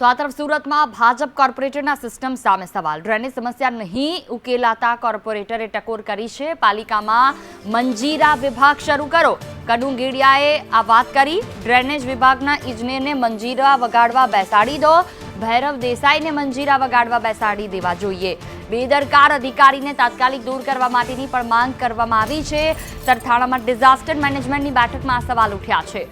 તો આ તરફ સુરતમાં ભાજપ કોર્પોરેટરના સિસ્ટમ સામે સવાલ. ડ્રેનેજ સમસ્યા નહીં ઉકેલાતા કોર્પોરેટરે ટકોર કરી છે. પાલિકામાં મંજીરા વિભાગ શરૂ કરો. કનુ ગેડિયાએ આ વાત કરી. ડ્રેનેજ વિભાગના ઇજનેરને મંજીરા વગાડવા બેસાડી દો. ભૈરવ દેસાઈને મંજીરા વગાડવા બેસાડી દેવા જોઈએ. બેદરકાર અધિકારીને તાત્કાલિક દૂર કરવા માટેની પણ માંગ કરવામાં આવી છે. સરથાણામાં ડિઝાસ્ટર મેનેજમેન્ટની બેઠકમાં આ સવાલ ઉઠ્યા છે.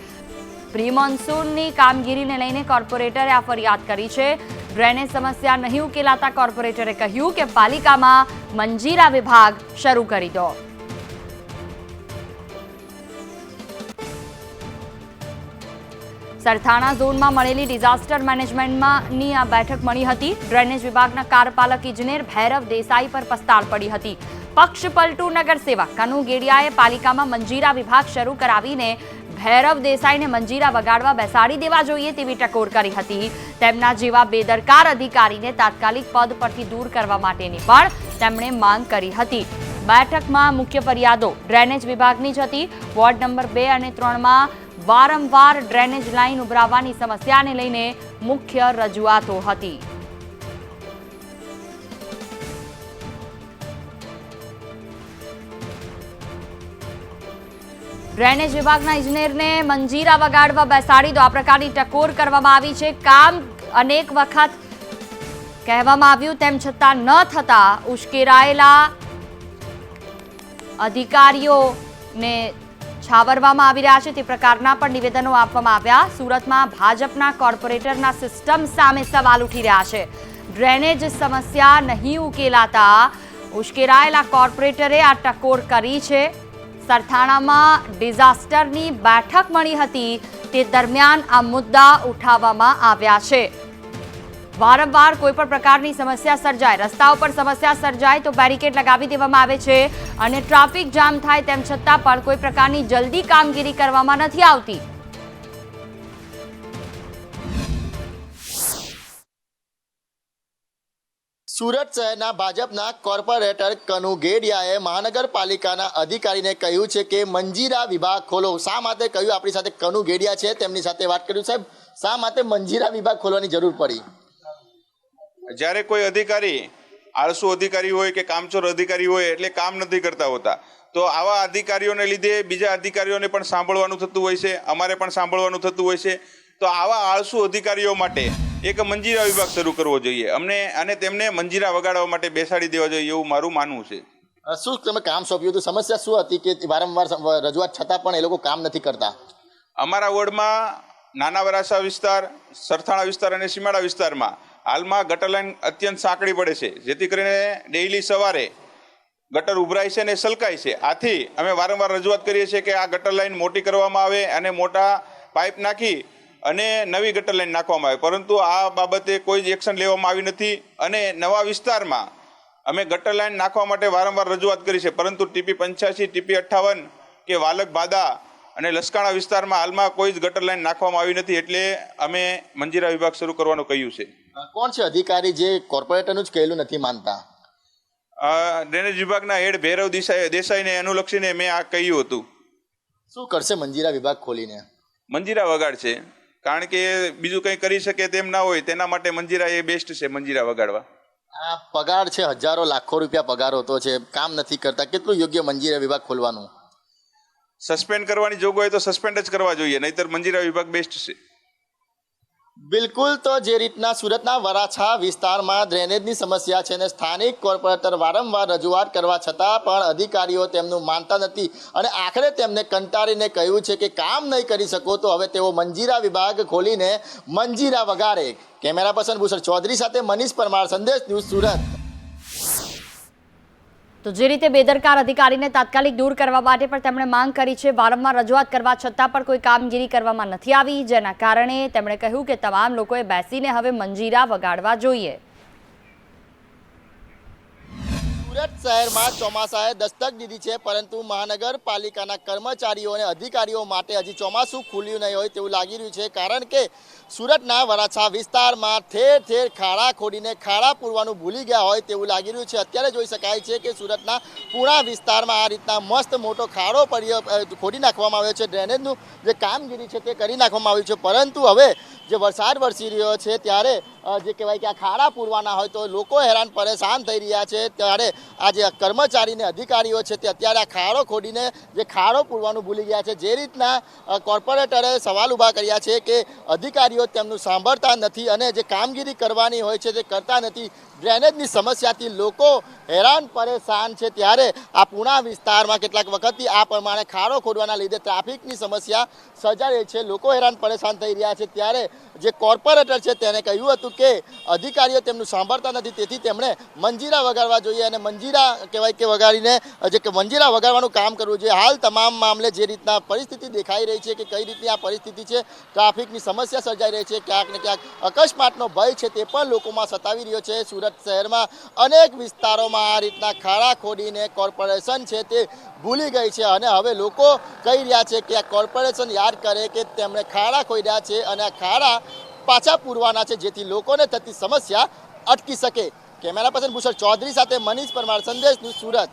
પ્રી મોન્સૂનની કામગીરીને લઈને કોર્પોરેટરે આ ફરિયાદ કરી છે. ડ્રેનેજ સમસ્યા નહીં ઉકેલાતા કોર્પોરેટરે કહ્યું કે પાલિકામાં મંજીરા વિભાગ શરૂ કરી દો. સરથાણા ઝોનમાં મળેલી ડિઝાસ્ટર મેનેજમેન્ટમાંની આ બેઠક મળી હતી. ડ્રેનેજ વિભાગના કાર્યપાલક ઇજનેર ભૈરવ દેસાઈ પર પસ્તાળ પડી હતી. પક્ષ પલટુ નગરસેવક કનુ ગેડિયાએ પાલિકામાં મંજીરા વિભાગ શરૂ કરાવીને ભૈરવ દેસાઈને મંજીરા વગાડવા બેસાડી દેવા જોઈએ તેવી ટકોર કરી હતી. તેમના જેવા બેદરકાર અધિકારીને તાત્કાલિક પદ પરથી દૂર કરવા માટેની પણ તેમણે માંગ કરી હતી. બેઠકમાં મુખ્ય ફરિયાદો ડ્રેનેજ વિભાગની જ હતી. વોર્ડ નંબર બે અને ત્રણમાં વારંવાર ડ્રેનેજ લાઇન ઉભરાવવાની સમસ્યાને લઈને મુખ્ય રજૂઆતો હતી. ડ્રેનેજ વિભાગના ઇજનેરને મંજીરા વગાડવા બેસાડી દો આ પ્રકારની ટકોર કરવામાં આવી છે. કામ અનેક વખત કહેવામાં આવ્યું, તેમ છતાં ન થતા ઉશ્કેરાયેલા અધિકારીઓને છાવરવામાં આવી રહ્યા છે. તે પ્રકારના પણ નિવેદનો આપવામાં આવ્યા. સુરતમાં ભાજપના કોર્પોરેટરના સિસ્ટમ સામે સવાલ ઉઠી રહ્યા છે. ડ્રેનેજ સમસ્યા નહીં ઉકેલાતા ઉશ્કેરાયેલા કોર્પોરેટરે આ ટકોર કરી છે. સરથાણામાં ડિઝાસ્ટરની બેઠક મળી હતી. તે દરમિયાન આ મુદ્દા ઉઠાવવામાં આવ્યા છે. વારંવાર કોઈ પણ પ્રકારની સમસ્યા સર્જાય, રસ્તા ઉપર સમસ્યા સર્જાય તો બેરિકેડ લગાવી દેવામાં આવે છે અને ટ્રાફિક જામ થાય તેમ છતાં પણ કોઈ પ્રકારની જલ્દી કામગીરી કરવામાં નથી આવતી. સુરત શહેરના ભાજપના કોર્પોરેટર કનુ ગેડિયાએ મહાનગરપાલિકાના અધિકારીને કહ્યું છે કે મંજીરા વિભાગ ખોલો. શા માટે કહ્યું? આપણી સાથે કનુ ગેડિયા છે, તેમની સાથે વાત કર્યું. સાહેબ, શા માટે મંજીરા વિભાગ ખોલવાની જરૂર પડી? જ્યારે કોઈ અધિકારી, આળસુ અધિકારી હોય કે કામચોર અધિકારી હોય, એટલે કામ નથી કરતા હોતા. તો આવા અધિકારીઓને લીધે બીજા અધિકારીઓને પણ સાંભળવાનું થતું હોય છે, અમારે પણ સાંભળવાનું થતું હોય છે. તો આવા આળસુ અધિકારીઓ માટે એક મંજીરા વિભાગ શરૂ કરવો જોઈએ. અમને અને તેમને મંજીરા વગાડવા માટે બેસાડી દેવા જોઈએ એવું મારું માનવું છે. શું તમે કામ સોંપ્યું હતું? સમસ્યા શું હતી કે વારંવાર રજૂઆત છતાં પણ એ લોકો કામ નથી કરતા? અમારા વોર્ડમાં નાના વરાસા વિસ્તાર સરથાણા વિસ્તાર અને સીમાડા વિસ્તારમાં હાલમાં ગટર લાઈન અત્યંત સાંકડી પડે છે. જેથી કરીને ડેઈલી સવારે ગટર ઉભરાય છે અને સલકાય છે. આથી અમે વારંવાર રજૂઆત કરીએ છીએ કે આ ગટર લાઈન મોટી કરવામાં આવે અને મોટા પાઇપ નાખી અને નવી ગટર લાઈન નાખવામાં આવે. પરંતુ આ બાબતે કોઈ જ એક્શન લેવામાં આવી નથી અને નવા વિસ્તારમાં અમે ગટર લાઈન નાખવા માટે વારંવાર રજૂઆત કરી છે. પરંતુ ટીપી પંચ્યાસી ટીપી અઠ્ઠાવન કે વાલક બાદા અને લસકાણા વિસ્તારમાં હાલમાં કોઈ જ ગટર લાઈન નાખવામાં આવી નથી એટલે અમે મંજીરા વિભાગ શરૂ કરવાનું કહ્યું છે. કોણ છે અધિકારી જે કોર્પોરેટરનું જ કહેલું નથી માનતા? ડ્રેનેજ વિભાગના હેડ ભૈરવ દેસાઈ દેસાઈને અનુલક્ષીને મેં આ કહ્યું હતું. શું કરશે મંજીરા વિભાગ ખોલીને? મંજીરા વગાડ છે કારણ કે બીજું કંઈ કરી શકે તેમ ના હોય તેના માટે મંજીરા એ બેસ્ટ છે મંજીરા વગાડવા. આ પગાર છે હજારો લાખો રૂપિયા પગાર હોતો છે કામ નથી કરતા. કેટલું યોગ્ય મંજીરા વિભાગ ખોલવાનું? સસ્પેન્ડ કરવાની જોગવાઈ તો સસ્પેન્ડ જ કરવા જોઈએ નહીતર મંજીરા વિભાગ બેસ્ટ છે. બિલકુલ તો જે રીતના સુરતના વરાછા વિસ્તારમાં ડ્રેનેજની સમસ્યા છે અને સ્થાનિક કોર્પોરેટર વારંવાર રજૂઆત કરવા છતાં પણ અધિકારીઓ તેમનું માનતા નથી અને આખરે તેમને કંટાળીને કહ્યું છે કે કામ નહીં કરી શકો તો હવે તેઓ મંજીરા વિભાગ ખોલીને મંજીરા વગાડે. કેમેરા પર્સન ભૂષણ ચૌધરી સાથે મનીષ પરમાર, સંદેશ ન્યૂઝ સુરત. તો જે રીતે બેદરકાર અધિકારીને તાત્કાલિક દૂર કરવા માટે પણ તેમણે માંગ કરી છે, વારંવાર રજૂઆત કરવા છતાં પણ કોઈ કામગીરી કરવામાં નથી આવી, જેના કારણે તેમણે કહ્યું કે તમામ લોકોએ બેસીને હવે મંજીરા વગાડવા જોઈએ. સુરત શહેરમાં ચોમાસાએ દસ્તક દીધી છે, પરંતુ મહાનગરપાલિકાના કર્મચારીઓ અને અધિકારીઓ માટે હજી ચોમાસું ખુલ્યું નહીં હોય તેવું લાગી રહ્યું છે, કારણ કે સુરતના વરાછા વિસ્તારમાં ઠેર ઠેર ખાડા ખોડીને ખાડા પૂરવાનું ભૂલી ગયા હોય તેવું લાગી રહ્યું છે. અત્યારે જોઈ શકાય છે કે સુરતના પૂણા વિસ્તારમાં આ રીતના મસ્ત મોટો ખાડો પડી ખોડી નાખવામાં આવ્યો છે. ડ્રેનેજનું જે કામગીરી છે તે કરી નાખવામાં આવ્યું છે, પરંતુ હવે જે વરસાદ વરસી રહ્યો છે, ત્યારે જે કહેવાય કે આ ખાડા પૂરવાના હોય તો લોકો હેરાન, પરેશાન થઈ રહ્યા છે. ત્યારે આ જે કર્મચારીને અધિકારીઓ છે તે અત્યારે આ ખાડો ખોડીને જે ખાડો પૂરવાનું ભૂલી ગયા છે, જે રીતના કોર્પોરેટરે સવાલ ઊભા કર્યા છે કે અધિકારીઓ તેમનું સાંભળતા નથી અને જે કામગીરી કરવાની હોય છે તે કરતા નથી. ડ્રેનેજની સમસ્યાથી લોકો હેરાન, પરેશાન છે. ત્યારે આ પૂણા વિસ્તારમાં કેટલાક વખતથી આ પ્રમાણે ખાડો ખોડવાના લીધે ટ્રાફિકની સમસ્યા સર્જાઈ છે. લોકો હેરાન, પરેશાન થઈ રહ્યા છે. ત્યારે જે કોર્પોરેટર છે તેને કહ્યું હતું કે અધિકારીઓ તેમનું સાંભળતા નથી, તેથી તેમણે મંજીરા વગાડવા જોઈએ અને મંજીરા કહેવાય કે વગાડીને, જે કે મંજીરા વગાડવાનું કામ કરવું જોઈએ. હાલ તમામ મામલે જે રીતના પરિસ્થિતિ દેખાઈ રહી છે કે કઈ રીતની આ પરિસ્થિતિ છે, ટ્રાફિકની સમસ્યા સર્જાઈ રહી છે, ક્યાંક ને ક્યાંક અકસ્માતનો ભય છે તે પણ લોકોમાં સતાવી રહ્યો છે. સુરત શહેરમાં અનેક વિસ્તારોમાં આ રીતના ખાડા ખોડીને કોર્પોરેશન છે તે ભૂલી ગઈ છે અને હવે લોકો કહી રહ્યા છે કે આ કોર્પોરેશન યાદ કરે કે તેમણે ખાડા ખોદ્યા છે અને આ ખાડા પાછા પૂરવાના છે જેથી લોકોને થતી સમસ્યા અટકી શકે. કેમેરા પર્સન ભૂષણ ચૌધરી સાથે મનીષ પરમાર સંદેશ ન્યૂઝ સુરત.